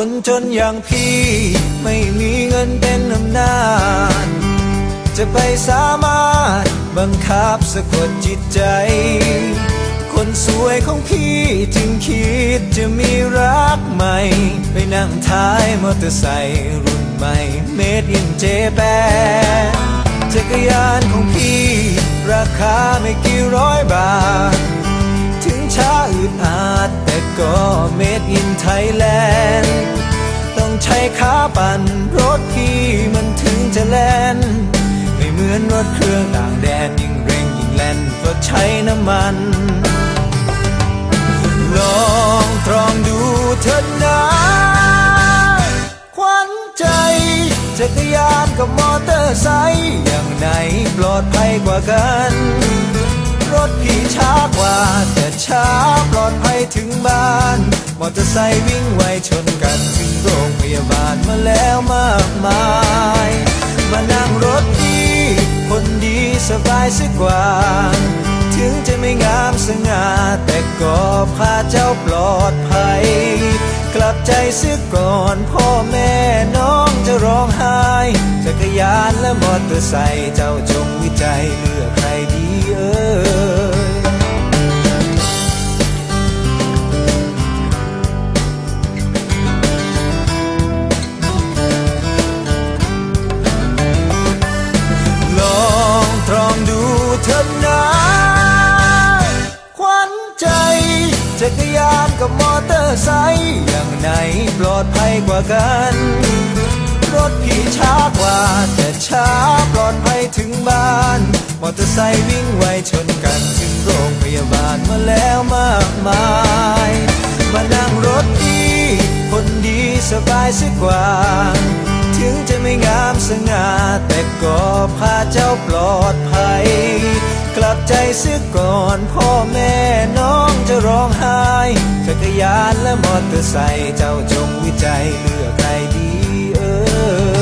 คนจนอย่างพี่ ไม่มีเงินเป็นอำนาจ จะไปสามารถบังคับสะกดจิตใจ คนสวยของพี่จึงคิดจะมีรักใหม่ ไปนั่งท้ายมอเตอร์ไซค์รุ่นใหม่เมดอินเจแปนจักรยานของพี่ ราคาไม่กี่ร้อยบาท ถึงช้าอึดอาดแต่ก็เมดอินไทยแล น รถพี่มันถึงจะแล่น ไม่เหมือนรถเครื่องต่างแดนยิ่งเร่งยิ่งแล่นเพราะใช้น้ำมัน ลองตรองดูเถิดนะขวัญใจ จักรยานกับมอเตอร์ไซค์อย่างไหนปลอดภัยกว่ากัน รถพี่ช้ากว่าแต่ช้า ถึงบ้านมอเตอร์ไซค์วิ่งไวชนกันถึงโรงพยาบาลมาแล้วมากมาย มานั่งรถพี่คนดีสบายสักกว่า ถึงจะไม่งามสง่าแต่ก็พาเจ้าปลอดภัย กลับใจเสียก่อนพ่อแม่น้องจะร้องไห้จักรยานและมอเตอร์ไซค์เจ้าจงวิจัยเลือกใคร เถิดนะขวัญใจ จักรยานกับมอเตอร์ไซค์อย่างไหนปลอดภัยกว่ากัน รถพี่ช้ากว่า แต่ช้าปลอดภัยถึงบ้าน มอเตอร์ไซค์วิ่งไวชนกันถึงโรงพยาบาลมาแล้วมากมาย มานั่งรถพี่คนดีสบายสักกว่าถึงจะไม่งามสง่าแต่ก็พาเจ้าปลอดภัย ซื้อก่อนพ่อแม่น้องจะร้องไห้จักรยานและมอเตอร์ไซค์เจ้าจงวิจัยเลือกใครดีเออ